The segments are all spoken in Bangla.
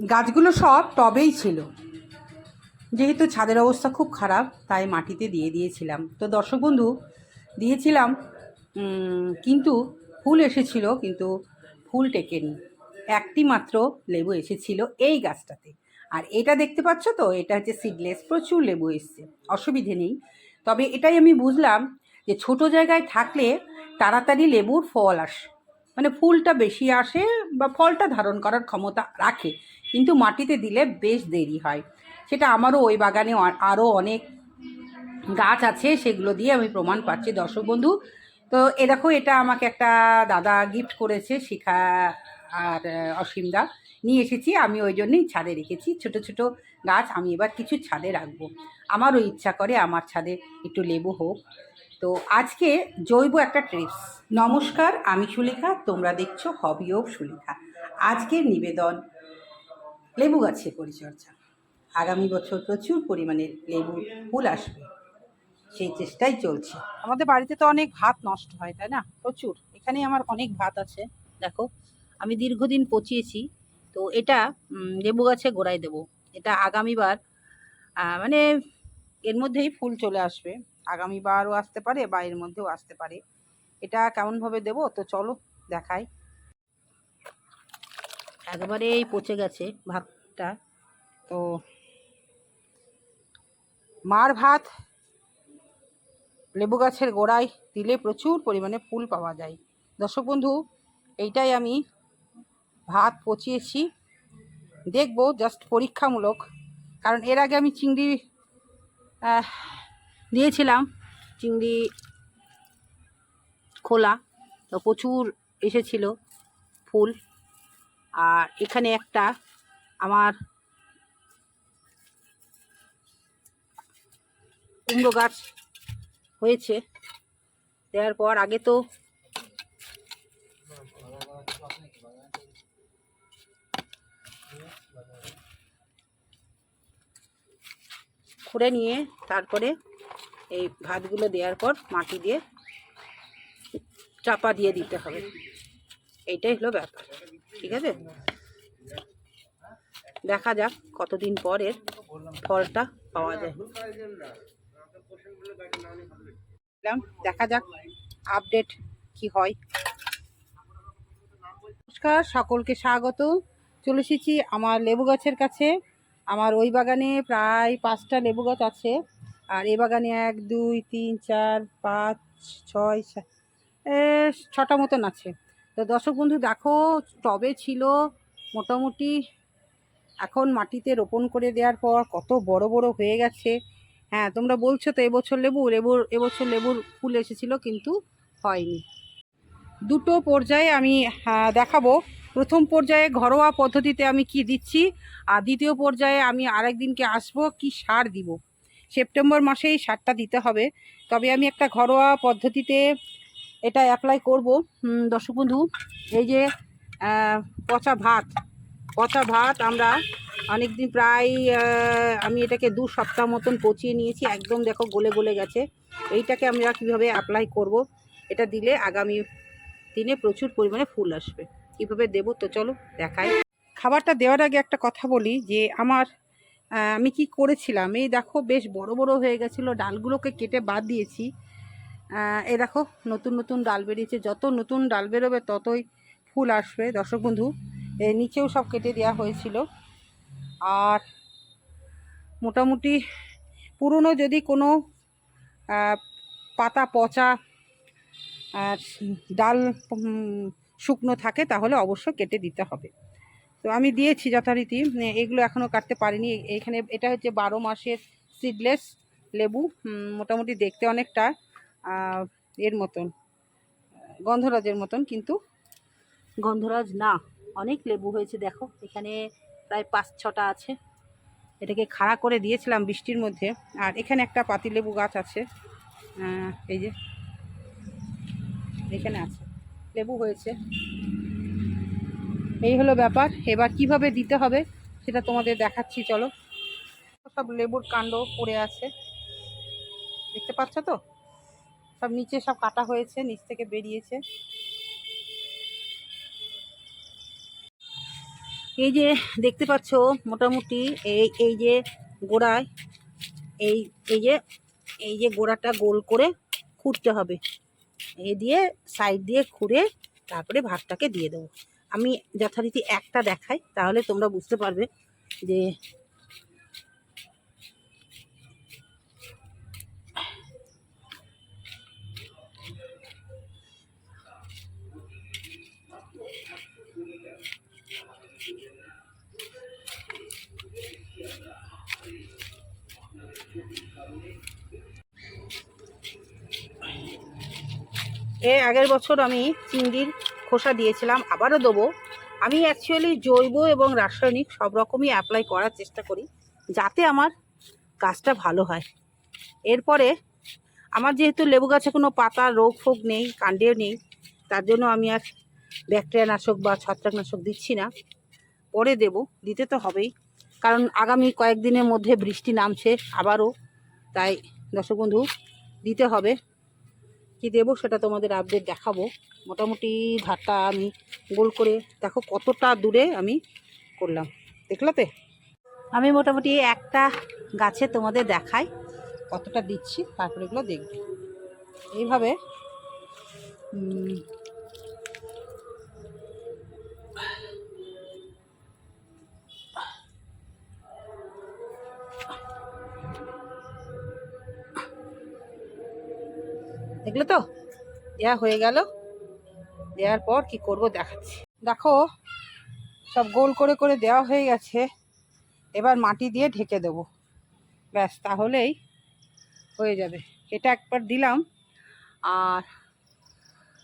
গাছগুলো সব টবেই ছিল। যেহেতু ছাদের অবস্থা খুব খারাপ, তাই মাটিতে দিয়ে দিয়েছিলাম। তো দর্শক বন্ধু, দিয়েছিলাম কিন্তু ফুল এসেছিল, কিন্তু ফুল টেকেনি। একটি মাত্র লেবু এসেছিল এই গাছটাতে। আর এটা দেখতে পাচ্ছ তো? এটা হচ্ছে সিডলেস প্রচুর লেবু এসছে। অসুবিধে নেই। তবে এটাই আমি বুঝলাম যে ছোট জায়গায় থাকলে তাড়াতাড়ি লেবুর ফল আসে মানে ফুলটা বেশি আসে বা ফলটা ধারণ করার ক্ষমতা রাখে। কিন্তু মাটিতে দিলে বেশ দেরি হয়। সেটা আমারও ওই বাগানে আরও অনেক গাছ আছে, সেগুলো দিয়ে আমি প্রমাণ পাচ্ছি। দর্শক বন্ধু, তো এ দেখো, এটা আমাকে একটা দাদা গিফট করেছে শিখা আর অসীমদা নিয়ে এসেছি, আমি ওই জন্যই ছাদে রেখেছি। ছোট ছোট গাছ, আমি এবার কিছু ছাদে রাখব। আমারও ইচ্ছা করে আমার ছাদে একটু লেবু হোক। তো আজকে জৈব একটা ট্রিপস নমস্কার, আমি সুলেখা, তোমরা দেখছ হবি অফ সুলেখা। আজকের নিবেদন লেবু গাছের পরিচর্যা। আগামী বছর প্রচুর পরিমাণে লেবু ফুল আসবে। সেই চেষ্টাই চলছে। আমাদের বাড়িতে তো অনেক ভাত নষ্ট হয়, তাই না? প্রচুর। এখানে আমার অনেক ভাত আছে। দেখো, আমি দীর্ঘদিন পচিয়েছি, তো এটা লেবু গাছে গোড়ায় দেবো। এটা আগামীবার মানে এর মধ্যেই ফুল চলে আসবে। আগামীবারও আসতে পারে বা এর মধ্যেও আসতে পারে। এটা কেমনভাবে দেবো? তো চলো, দেখাই। একবারেই পচে গেছে ভাতটা। তো মার ভাত, লেবু গাছের গোড়ায় দিলে প্রচুর পরিমাণে ফুল পাওয়া যায়। দর্শক বন্ধু, এইটাই আমি ভাত পচিয়েছি। দেখব জাস্ট পরীক্ষামূলক। কারণ এর আগে আমি চিংড়ি দিয়েছিলাম, চিংড়ি খোলা। তো প্রচুর এসেছিল ফুল। আর এখানে একটা আমার কুমড়ো গাছ হয়েছে। দেওয়ার পর আগে তো খুঁড়ে নিয়ে তারপরে এই ভাতগুলো দেওয়ার পর মাটি দিয়ে চাপা দিয়ে দিতে হবে। এইটাই হলো ব্যাপার। ঠিক আছে? দেখা যাক কতদিন পরের ফলটা পাওয়া যায়। দেখা যাক আপডেট কি হয়। নমস্কার, সকলকে স্বাগত। চলে এসেছি আমার লেবু গাছের কাছে। আমার ওই বাগানে প্রায় পাঁচটা লেবু গাছ আছে। আর এই বাগানে এক, দুই, তিন, চার, পাঁচ, ছয় ছটা মতন আছে। তো দর্শক বন্ধু, দেখো, টবে ছিল মোটামুটি এখন মাটিতে রোপণ করে দেওয়ার পর কত বড় বড় হয়ে গেছে। হ্যাঁ তোমরা বলছো তো এবছর লেবু, লেবুর, এবছর লেবুর ফুল এসেছিল কিন্তু হয়নি। দুটো পর্যায়ে আমি দেখাবো। প্রথম পর্যায়ে ঘরোয়া পদ্ধতিতে আমি কি দিচ্ছি, আর দ্বিতীয় পর্যায়ে আমি আরেক দিনকে আসব, কি সার দিব। সেপ্টেম্বর মাসেই সারটা দিতে হবে। তবে আমি একটা ঘরোয়া পদ্ধতিতে এটা অ্যাপ্লাই করব। দর্শক বন্ধু, এই যে পচা ভাত। পচা ভাত আমরা অনেক দিন প্রায় আমি এটাকে দু সপ্তাহ মতন পচিয়ে নিয়েছি। একদম দেখো গলে গলে গেছে। এইটাকে আমরা কীভাবে অ্যাপ্লাই করব, এটা দিলে আগামী দিনে প্রচুর পরিমাণে ফুল আসবে। কীভাবে দেবো? তো চলো দেখাই। খাবারটা দেওয়ার আগে একটা কথা বলি যে, আমার আমি কি করেছিলাম? এই দেখো, বেশ বড় বড় হয়ে গেছিল। ডালগুলোকে কেটে বাদ দিয়েছি। এই দেখো নতুন নতুন ডাল বেরিয়েছে। যত নতুন ডাল বেরোবে ততই ফুল আসবে। দর্শক বন্ধু নিচেও সব কেটে দেওয়া হয়েছিল। আর মোটামুটি পুরনো যদি কোনো পাতা পচা আর ডাল শুকনো থাকে তাহলে অবশ্য কেটে দিতে হবে। তো আমি দিয়েছি যথারীতি। এ, এগুলো এখনও কাটতে পারিনি। এ- এখানে এটা হচ্ছে বারো মাসের সিডলেস লেবু। মোটামুটি দেখতে অনেকটা। এর মতন গন্ধরাজের মতন কিন্তু। গন্ধরাজ, না, অনেক লেবু হয়েছে, দেখো, এখানে প্রায় পাঁচ ছটা আছে। এটাকে খাড়া করে দিয়েছিলাম বৃষ্টির মধ্যে, আর এখানে একটা পাতিলেবু গাছ আছে এই যে, এখানে আছে, লেবু হয়েছে। এই হলো ব্যাপার, এবার কীভাবে দিতে হবে সেটা তোমাদের দেখাচ্ছি, চলো। সব লেবুর কাণ্ড পড়ে আছে, দেখতে পাচ্ছ তো? সব নিচে সব কাটা হয়েছে, নিচ থেকে বেরিয়েছে। এই যে দেখতে পাচ্ছ মোটামুটি এই এই যে গোড়ায়, এই এই যে এই যে গোড়াটা গোল করে খুঁড়তে হবে। এ দিয়ে সাইড দিয়ে খুঁড়ে তারপরে ভাতটাকে দিয়ে দেবো। আমি যথারীতি একটা দেখাই, তাহলে তোমরা বুঝতে পারবে যে এ আগের বছর আমি চিংড়ির খোসা দিয়েছিলাম, আবারও দেবো। আমি অ্যাকচুয়ালি জৈব এবং রাসায়নিক সব রকমই অ্যাপ্লাই করার চেষ্টা করি, যাতে আমার গাছটা ভালো হয়। এরপরে আমার যেহেতু লেবু গাছে কোনো পাতা, রোগ ফোগ নেই, কাণ্ডেও নেই, তার জন্য আমি আর ব্যাকটেরিয়া নাশক বা ছত্রাকনাশক দিচ্ছি না। পরে দেব, দিতে তো হবেই, কারণ আগামী কয়েকদিনের মধ্যে বৃষ্টি নামছে আবারও, তাই দর্শক বন্ধু, দিতে হবে। কি দেব সেটা তোমাদের আপডেট দেখাবো। মোটামুটি ধারটা আমি গোল করে, দেখো কতটা দূরে আমি করলাম। দেখলাতে আমি মোটামুটি একটা গাছে তোমাদের দেখাই কতটা দিচ্ছি, তারপরে এগুলো দেখবে। এইভাবে দেখলে তো? দেওয়া হয়ে গেল। দেওয়ার পর কি করব দেখাচ্ছি। দেখো, সব গোল করে করে দেওয়া হয়ে গেছে। এবার মাটি দিয়ে ঢেকে দেব। ব্যাস, তাহলেই হয়ে যাবে। এটা একবার দিলাম। আর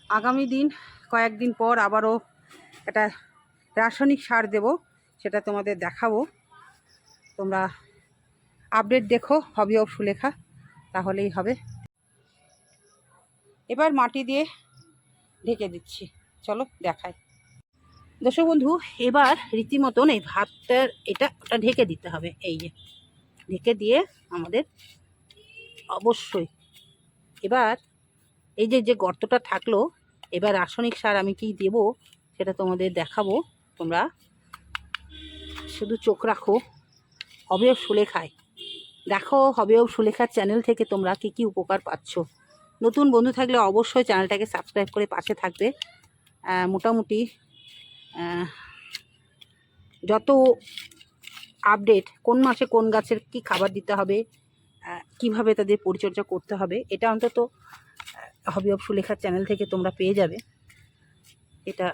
আগামী দিন, কয়েকদিন পর আবারও একটা রাসায়নিক সার দেব, সেটা তোমাদের দেখাবো। তোমরা আপডেট দেখো হবি অফ সুলেখা। তাহলেই হবে। এবার মাটি দিয়ে ঢেকে দিচ্ছি। চলো দেখাই। দর্শক বন্ধু, এবার রীতিমতন এই ভাতটার এটা ওটা ঢেকে দিতে হবে, এই যে। ঢেকে দিয়ে আমাদের অবশ্যই এবার এই যে যে গর্তটা থাকল, এবার রাসায়নিক সার আমি কি দেব সেটা তোমাদের দেখাবো। তোমরা শুধু চোখ রাখো, হবেও সুলেখায়। দেখো, হবেও সুলেখার চ্যানেল থেকে তোমরা কি কি উপকার পাচ্ছ। নতুন বন্ধু থাকলে অবশ্যই চ্যানেলটাকে সাবস্ক্রাইব করে পাশে থাকবে। মোটামুটি যত আপডেট কোন মাসে কোন গাছের কি খাবার দিতে হবে কীভাবে তাদের পরিচর্যা করতে হবে, এটা অন্তত হবি অফ সুলেখার চ্যানেল থেকে তোমরা পেয়ে যাবে। এটা,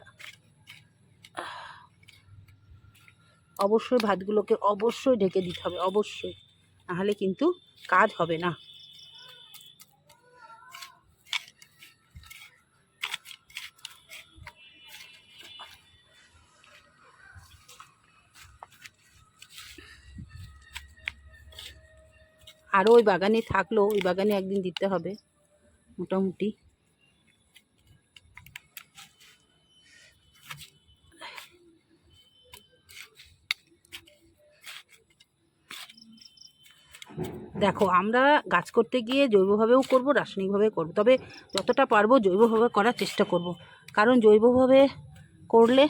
অবশ্যই ভাতগুলোকে অবশ্যই ঢেকে দিতে হবে, অবশ্যই। নাহলে কিন্তু কাজ হবে না। আরও ওই বাগানে থাকল, ওই বাগানে একদিন দিতে হবে, মোটামুটি। দেখো, আমরা গাছ করতে গিয়ে জৈবভাবেও করব, রাসায়নিকভাবে করব, তবে যতটা পারব জৈবভাবে করার চেষ্টা করব। কারণ জৈবভাবে করলে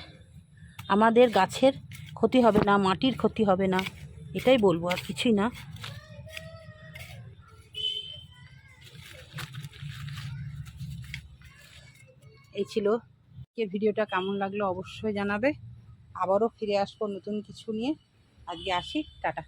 আমাদের গাছের ক্ষতি হবে না, মাটির ক্ষতি হবে না, এটাই বলব, আর কিছুই না। এই ছিল আজকের ভিডিওটা। কেমন লাগল অবশ্যই জানাবে। আবারও ফিরে আসব নতুন কিছু নিয়ে। আজকে আসি। টাটা।